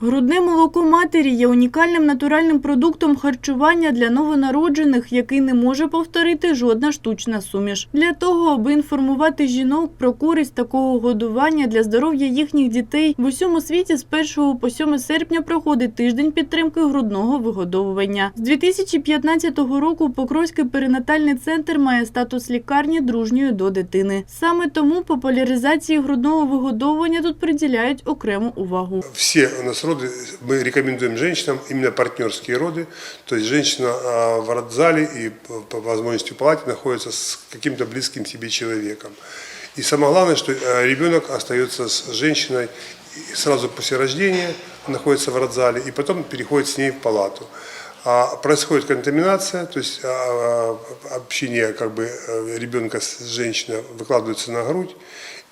Грудне молоко матері є унікальним натуральним продуктом харчування для новонароджених, який не може повторити жодна штучна суміш. Для того, аби інформувати жінок про користь такого годування для здоров'я їхніх дітей, в усьому світі з 1 по 7 серпня проходить тиждень підтримки грудного вигодовування. З 2015 року Покровський перинатальний центр має статус лікарні дружньої до дитини. Саме тому популяризації грудного вигодовування тут приділяють окрему увагу. Все у нас роды, мы рекомендуем женщинам именно партнерские роды, то есть женщина а, в родзале и по- возможности в палате находится с каким-то близким себе человеком. И самое главное, что а, ребенок остается с женщиной сразу после рождения, находится в родзале, и потом переходит с ней в палату. А происходит контаминация, то есть а, а, общение как бы э, ребенка с женщиной выкладывается на грудь,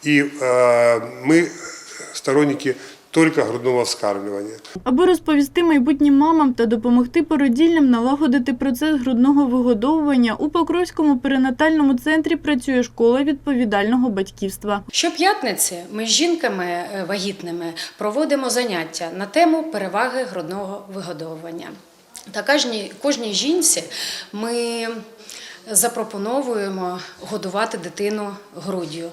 и а, мы сторонники только грудного вскармливания. Аби розповісти майбутнім мамам та допомогти породільним налагодити процес грудного вигодовування, у Покровському перинатальному центрі працює школа відповідального батьківства. Щоп'ятниці ми з жінками е, вагітними проводимо заняття на тему переваги грудного вигодовування. Та кожній, кожній жінці ми запропоновуємо годувати дитину груддю,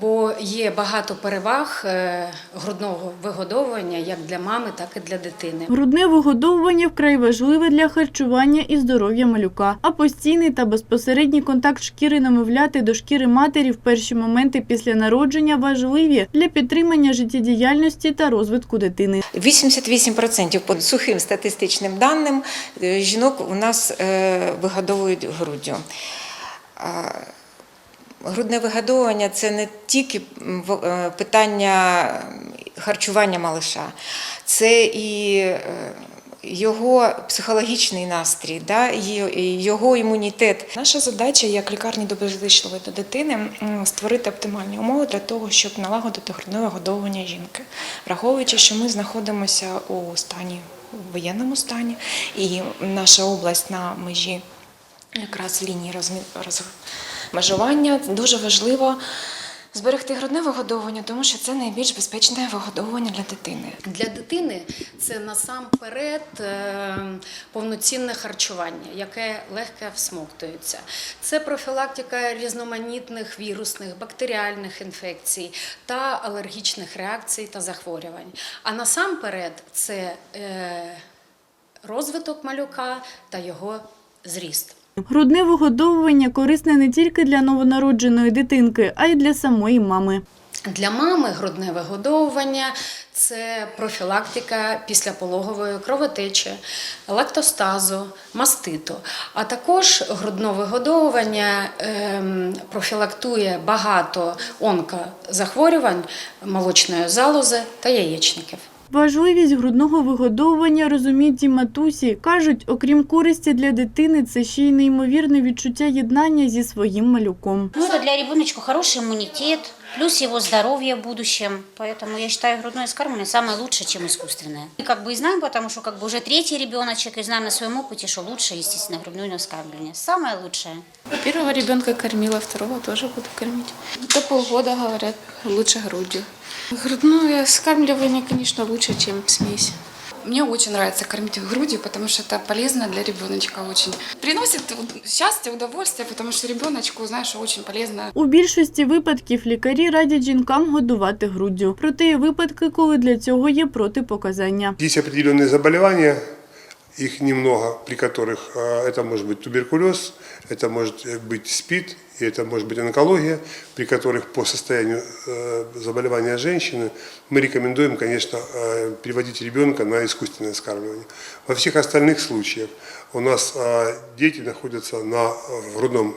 бо є багато переваг е, грудного вигодовування як для мами, так і для дитини. Грудне вигодовування вкрай важливе для харчування і здоров'я малюка, а постійний та безпосередній контакт шкіри немовляти до шкіри матері в перші моменти після народження важливі для підтримання життєдіяльності та розвитку дитини. 88% по сухим статистичним даним е, жінок у нас е, вигодовують груддю. Грудне вигодовування це не тільки е, питання харчування малиша, це і е, його психологічний настрій, да, його імунітет. Наша задача як лікарні доброзичливої до дитини створити оптимальні умови для того, щоб налагодити грудне вигодовування жінки, враховуючи, що ми знаходимося у стані воєнному стані, і наша область на межі якраз лінії розмі- розмежування дуже важливо. Зберегти грудне вигодовування, тому що це найбільш безпечне вигодовування для дитини. Для дитини це насамперед е, повноцінне харчування, яке легко всмоктується. Це профілактика різноманітних вірусних, бактеріальних інфекцій та алергічних реакцій та захворювань. А насамперед це е, розвиток малюка та його зріст. Грудне вигодовування корисне не тільки для новонародженої дитинки, а й для самої мами. Для мами грудне вигодовування це профілактика післяпологової кровотечі, лактостазу, маститу. А також грудне вигодовування ем, профілактує багато онкозахворювань молочної залози та яєчників. Важливість грудного вигодовування розуміють і матусі. Кажуть, окрім користі для дитини, це ще й неймовірне відчуття єднання зі своїм малюком. Ну, для рібуночку хороший иммунитет, плюс его здоровье в будущем. Поэтому я считаю грудное скармливание самое лучшее, чем искусственное. И как бы и знаем, потому что как бы уже третий ребеночек, и знаем на своем опыте, что лучше, естественно, грудное вскармливание. Самое лучшее. Первого ребенка кормила, второго тоже буду кормить. До полгода, говорят, лучше грудью. Грудное скармливание, конечно, лучше, чем смесь. Мне очень нравится кормить грудью, потому что это полезно для ребеночка очень. Приносит счастье, удовольствие, потому что ребеночку, знаешь, очень полезно У більшості випадків лікарі радять жінкам годувати груддю. Проте є випадки, коли для цього є протипоказання. Есть определенные заболевания, их немного, при которых э, это может быть туберкулез, это может э, быть СПИД, и это может быть онкология, при которых по состоянию э, заболевания женщины мы рекомендуем, конечно, э, переводить ребенка на искусственное скармливание. Во всех остальных случаях у нас э, дети находятся на э, грудном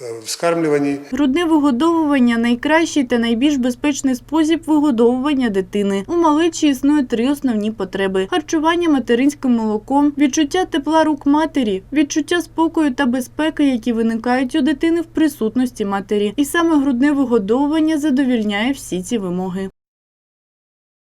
э, э, Грудне вигодовування найкращий та найбільш безпечний спосіб вигодовування дитини. У малечі існує три основні потреби: харчування материнським молоком, відчуття тепла рук матері, відчуття спокою та безпеки, які виникають у дитини в присутності матері. І саме грудне вигодовування задовільняє всі ці вимоги.